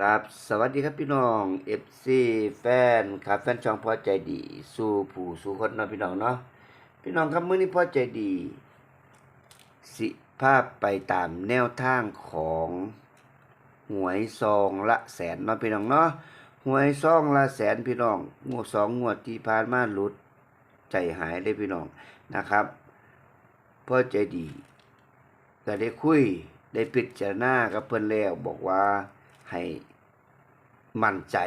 ครับสวัสดีครับพี่น้อง FC แฟนครับแฟนช่องพอใจดี สู่ผู้สู่คนเนาะพี่น้องเนาะพี่น้องครับมื้อนี้พอใจดี สิภาพไปตามแนวทางของหวยซองละแสนเนาะพี่น้องเนาะหวยซองละแสนพี่น้องงวดสองงวดที่ผ่านมาหลุดใจหายเลยพี่น้องนะครับพอใจดีก็ได้คุยได้พิดจารณากับเพิ่นแล้วบอกว่า ให้มั่นใจ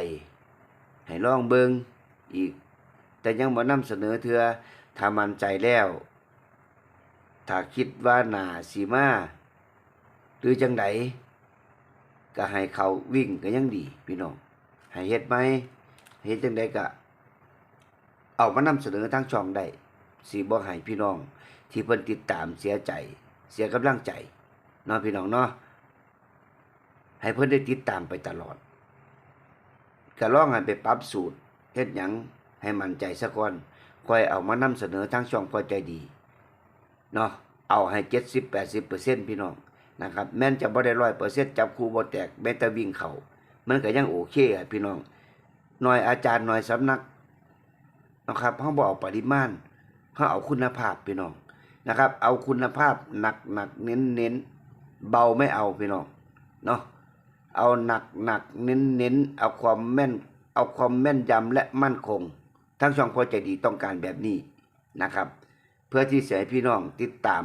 ให้ลองเบิงอีก แต่ยังบ่นำเสนอเทือถ้ามั่นใจแล้ว ถ้าคิดว่าหนาสีมาหรือจังไดก็ให้เขาวิ่งก็ยังดี พี่น้องให้เฮ็ดไหมเฮ็ดจังไดก็เอามานำเสนอทางช่องได้สิบ่ให้พี่น้อง ที่เพิ่นติดตามเสียใจ เสียกำลังใจเนาะพี่น้องเนาะ ให้เพิ่อนได้ติดตามไปตลอดก็ล่องให้ไปปรับสูตรเฮ็ดหยังให้มั่นใจซะก่อนค่อยเอามานำเสนอทางช่องพอใจดีเนาะเอาให้70 80%พี่น้องนะครับ แม้นจะบ่ได้100%จับคู่บ่แตกแม้แต่วิ่งเข้ามันก็ยังโอเคอะพี่น้องหน่อยอาจารย์หน่อยสำนักนะครับเฮาบ่เอาปริมาณเฮาเอาคุณภาพพี่น้องนะครับ เอาคุณภาพหนักหนักเน้นเน้นเบาไม่เอาพี่น้องเนาะ เอาหนักหนักเน้นเน้นเอาความแม่น เอาความแม่นยำและมั่นคง ทั้งช่องพอใจดีต้องการแบบนี้นะครับ เพื่อที่จะให้พี่น้องติดตาม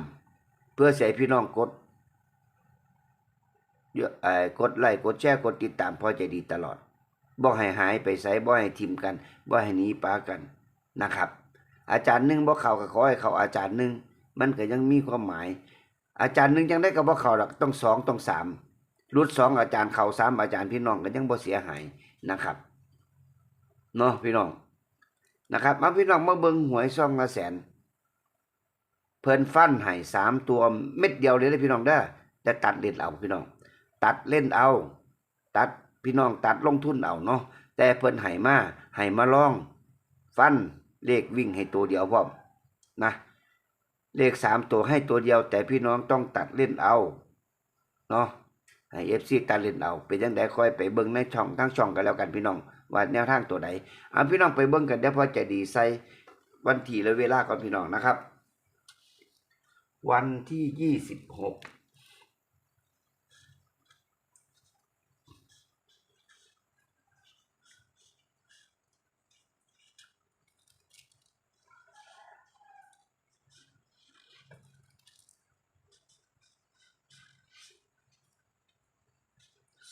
เพื่อจะให้พี่น้องกดเยอะเอ่อกดไลค์กดแชร์กดติดตามพอใจดีตลอดบ่ให้หายไปไสบ่ให้ทิมกันบ่ให้หนีปากันนะครับ อาจารย์หนึ่งบ่เข้าก็ขอให้เขาอาจารย์หนึ่งมันก็ยังมีความหมาย อาจารย์หนึ่งยังได้ก็บ่เข้าหรอกต้องสองต้องสาม รุดสองอาจารย์เข้าสามอาจารย์พี่น้องก็ยังบ่เสียหายนะครับเนาะพี่น้องนะครับ มาพี่น้องมาเบิ่งหวยซองละแสน เพิ่นฟันให้สามตัวเม็ดเดียวเลยเด้อพี่น้องเด้อแต่ตัดเล่นเอาพี่น้อง ตัดเล่นเอา ตัดพี่น้องตัดลงทุนเอาเนาะแต่เพิ่นให้มาให้มาลอง ฟันเลขวิ่งให้ตัวเดียวพร้อมนะเลขสามตัวให้ตัวเดียว แต่พี่น้องต้องตัดเล่นเอาเนาะ ให้เอฟซีตัดเล่นเอาเป็นยังไงคอยไปเบิ้งในช่องทั้งช่องกันแล้วกันพี่น้องว่าแนวทางตัวไหนเอาพี่น้องไปเบิ้งกันเดี๋ยวพอใจดีใส่วันที่และเวลาก่อนพี่น้องนะครับ วันที่ยี่สิบหก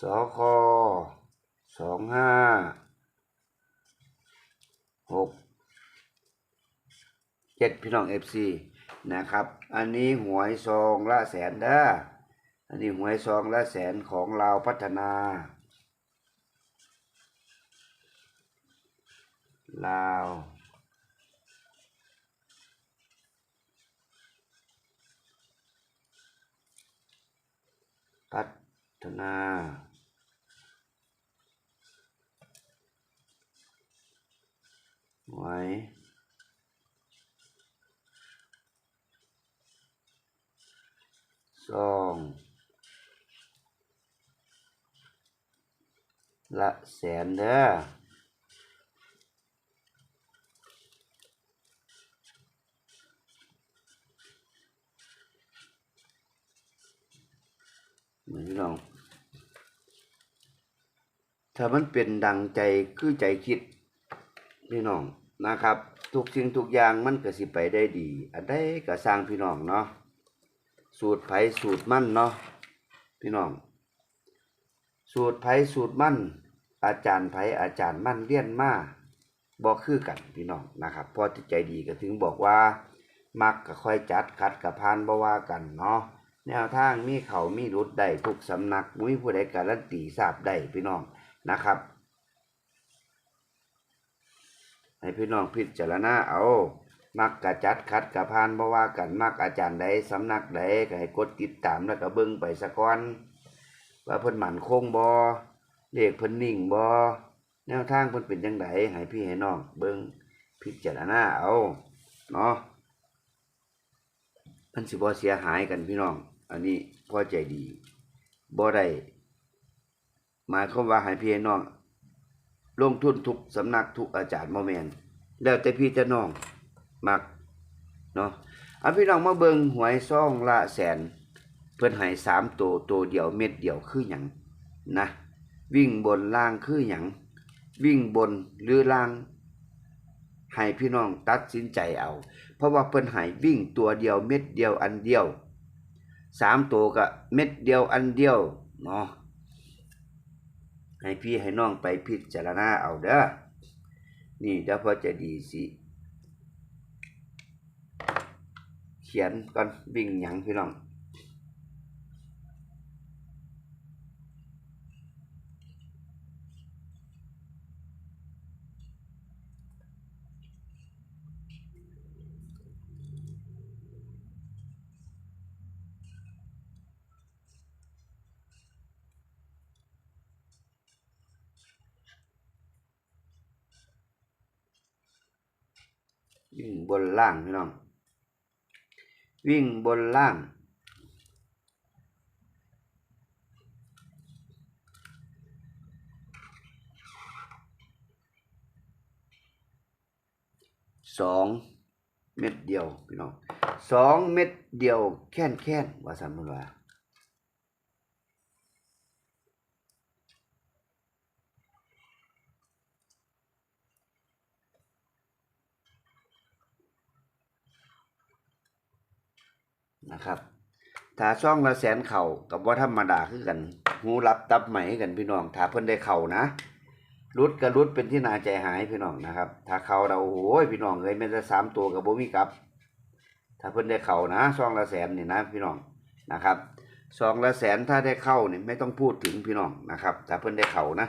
สคสองห้าหกเจ็ดพี่น้องเอฟซีนะครับ อันนี้หวยซองละแสนเด้ออันนี้หวยซองละแสนของเราพัฒนาลาวพัฒนา ไว้สองละแสนเด้อเหมือนพี่น้อง ถ้ามันเป็นดังใจคือใจคิด พี่น้อง นะครับ ทุกสิ่งทุกอย่างมันก็สิไปได้ดี อันใดก็สร้างพี่น้องเนาะสูตรไผสูตรมั่นเนาะพี่น้อง สูตรไผสูตรมั่น อาจารย์ไผอาจารย์มั่นเรียนมาบ่คือกันพี่น้องนะครับพอที่ใจดีก็ถึงบอกว่า มักก็ค่อยจัดคัดกับพานบ่ว่ากันเนาะแนวทางมีเขามีรุดได้ทุกสำนักมุ้ยผู้ใดการันตีทราบได้พี่น้องนะครับ ให้พี่น้องพิจารณาเอา มักกะจัดคัดกะพานบ่ว่ากันมักอาจารย์ใดสำนักใดก็ให้กดติดตามแล้วก็เบิ่งไปซะก่อน ว่าเพิ่นหมั่นคงบ่เลขเพิ่นนิ่งบ่แนวทางเพิ่นเป็นจังไดให้พี่ให้น้องเบิ่งพิจารณาเอาเนาะมันสิบ่เสียหายกันพี่น้อง อันนี้พอใจดีบ่ได้หมายความว่าให้พี่ให้น้อง ลงทุนทุกสำนักทุกอาจารย์บ่แมนแล้วแต่พี่แต่น้องมักเนาะเอาพี่น้องมาเบิงหวยซ่องละแสน เพิ่นให้สามตัวตัวเดียวเม็ดเดียวคือหยังนะ วิ่งบนล่างคือหยังวิ่งบนหรือล่าง ให้พี่น้องตัดสินใจเอา เพราะว่าเพิ่นให้วิ่งตัวเดียวเม็ดเดียวอันเดียวสามตัวก็เม็ดเดียวอันเดียวเนาะ ให้พี่ให้น้องไปพิจารณาเอาเด้อ นี่เดี๋ยวพอจะดีสิ เขียนก่อนวิ่งหยังพี่น้อง วิ่งบนล่างพี่น้อง วิ่งบนล่าง สองเม็ดเดียวพี่น้องสองเม็ดเดียวแค่นแค่นว่าสัมพันว่า นะครับ ถ้าช่องละแสนเข่ากับว่าธรรมดาคือกันหูรับตับใหม่กันพี่น้องถ้าเพิ่นได้เข่านะรุดกับรุดเป็นที่นาใจหายพี่น้องนะครับ ถ้าเข่าเราโอ้ยพี่น้องเลยแม้แต่สามตัวกับโบมีกลับ ถ้าเพิ่นได้เข่านะช่องละแสนนี่นะพี่น้องนะครับซองละแสนถ้าได้เข้านี่ไม่ต้องพูดถึงพี่น้องนะครับถ้าเพิ่นได้เข่านะ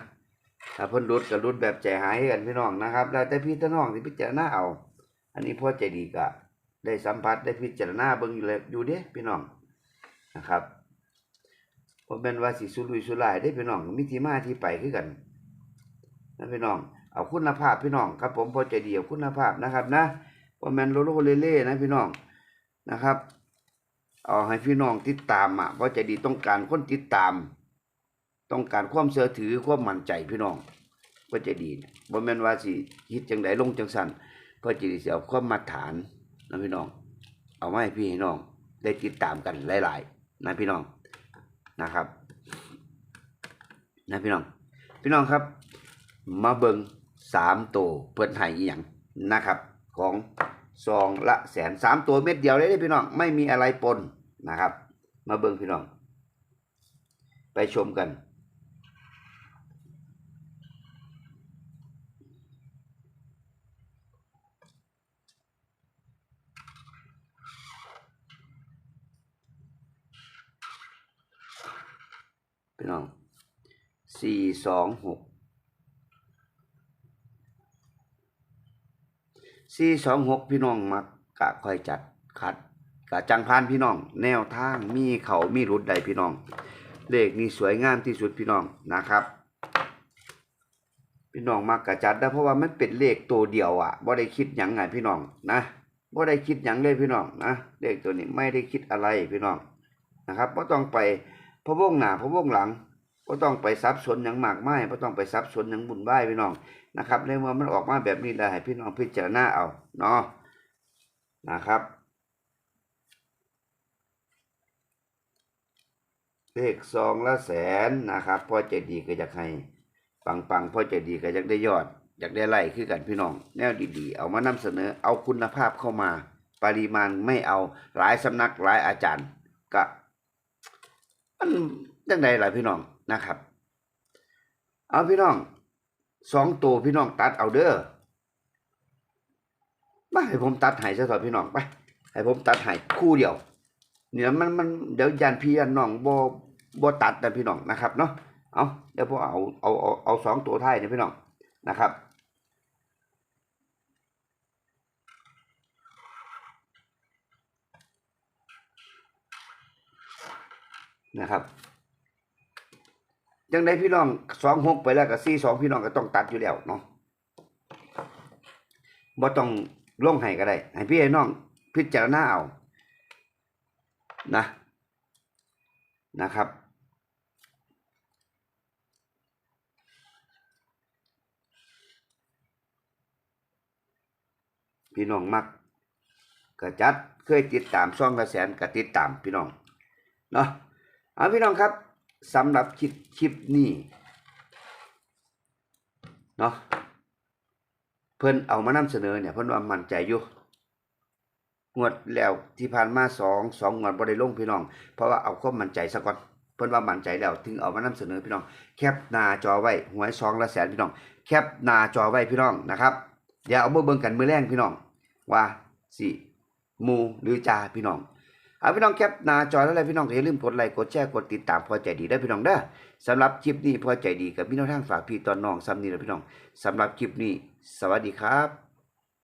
ถ้าเพิ่นรุดกับรุดแบบใจหายกันพี่น้องนะครับแล้วแต่พี่แต่น้องที่พิจารณาเอา อันนี้พ่อใจดีก็ ได้สัมผัสได้พิจารณาเบิ่งอยู่เลยอยู่เด้พี่น้องนะครับผมเป็นว่าสิสุรุยสุร่ายได้พี่น้องมีที่มาที่ไปคือกันนะพี่น้องเอาคุณภาพพี่น้องครับ ผมพอใจดีเอาคุณภาพนะครับ นะว่าแมนโลโลเล่เล่นะพี่น้องนะครับ เอาให้พี่น้องติดตามอะเพราะใจดีต้องการคนติดตาม ต้องการความเชื่อถือความมั่นใจพี่น้องก็จดีเนี่ยบ่แมนว่าสิคิดจังไดลงจังสันพื่อจดีเสิเอาความมาตรฐาน นะพี่น้อง เอามาให้พี่ให้น้อง ได้ติดตามกันหลายๆนะพี่น้องนะครับนะพี่น้อง พี่น้องครับ มาเบิงสามตัวเพิ่นให้อีหยังนะครับ ของซองละแสนสามตัวเม็ดเดียวเลยเด้พี่น้องไม่มีอะไรปนนะครับ มาเบิงพี่น้อง ไปชมกัน พี่น้องสี่สองหกสี่สองหกพี่น้องมักกะค่อยจัดคัดกะจังพานพี่น้อง แนวทางมีเขามีรุดใดพี่น้อง เลขนี้สวยงามที่สุดพี่น้องนะครับ พี่น้องมักกะจัดได้เพราะว่ามันเป็นเลขตัวเดียวอะบ่ได้คิดหยังไงพี่น้องนะบ่ได้คิดหยังเลยพี่น้องนะเลขตัวนี้ไม่ได้คิดอะไรพี่น้องนะครับบ่ต้องไป พระวงหน้าพระวงหลังก็ต้องไปซับสนอย่างมากมายก็ต้องไปซับสนอย่างบุญไหว้พี่น้องนะครับ ในเมื่อมันออกมาแบบนี้ได้ให้พี่น้องพิจารณาเอาเนาะนะครับ เลขซองละแสนนะครับพ่อใจดีก็อยากให้ปังปังพ่อใจดีก็อยากได้ยอด อยากได้ไล่คือกันพี่น้อง แนวดีๆ เอามานำเสนอเอาคุณภาพเข้ามา ปริมาณไม่เอาหลายสำนักหลายอาจารย์ก็ มันจังใดล่ะพี่น้องนะครับ เอาพี่น้องสองตัวพี่น้องตัดเอาเด้อมาให้ผมตัดให้ซะเถอะพี่น้องไป ให้ผมตัดให้คู่เดียวเนี่ยมันมันเดี๋ยวยันพี่ยันน้องบ่บ่ตัดนะพี่น้องนะครับเนาะเอาเดี๋ยวผมเอาเอาเอาเอาสองตัวท้ายเนี่ยพี่น้องนะครับ นะครับยังได้พี่น้องสองหกไปแล้วกับซี่สองพี่น้องก็ต้องตัดอยู่แล้วเนาะบ่ต้องลงให้ก็ได้ ให้พี่ไอ้น้องพิจารณาเอานะนะครับ พี่น้องมักกระจัดเคยติดตามซ่องกระแสนกระติดตามพี่น้องเนาะ เอาพี่น้องครับสำหรับคลิปคลิปนี้เนาะเพิ่นเอามานำเสนอเนี่ยเพิ่นว่ามั่นใจอยู่งวดแล้วที่ผ่านมาสองสองงวดบ่ได้ลงพี่น้อง เพราะว่าเอาความมั่นใจซะก่อนเพิ่นว่ามั่นใจแล้วถึงเอามานำเสนอพี่น้อง แคปหน้าจอไว้หวยซองละแสนพี่น้อง แคปหน้าจอไว้พี่น้องนะครับเดี๋ยวเอามาเบิ่งกันมือแรงพี่น้อง ว่าสิมูหรือจาพี่น้อง เอาพี่น้องแคปหน้าจอแล้วเลยพี่น้องก็อย่าลืมกดไลค์กดแชร์กดติดตามพอใจดีได้พี่น้องเด้อสำหรับคลิปนี้พอใจดีกับพี่น้องทางฝากพี่ตอนน้องซ้ำนี้นะพี่น้องสำหรับคลิปนี้ สวัสดีครับ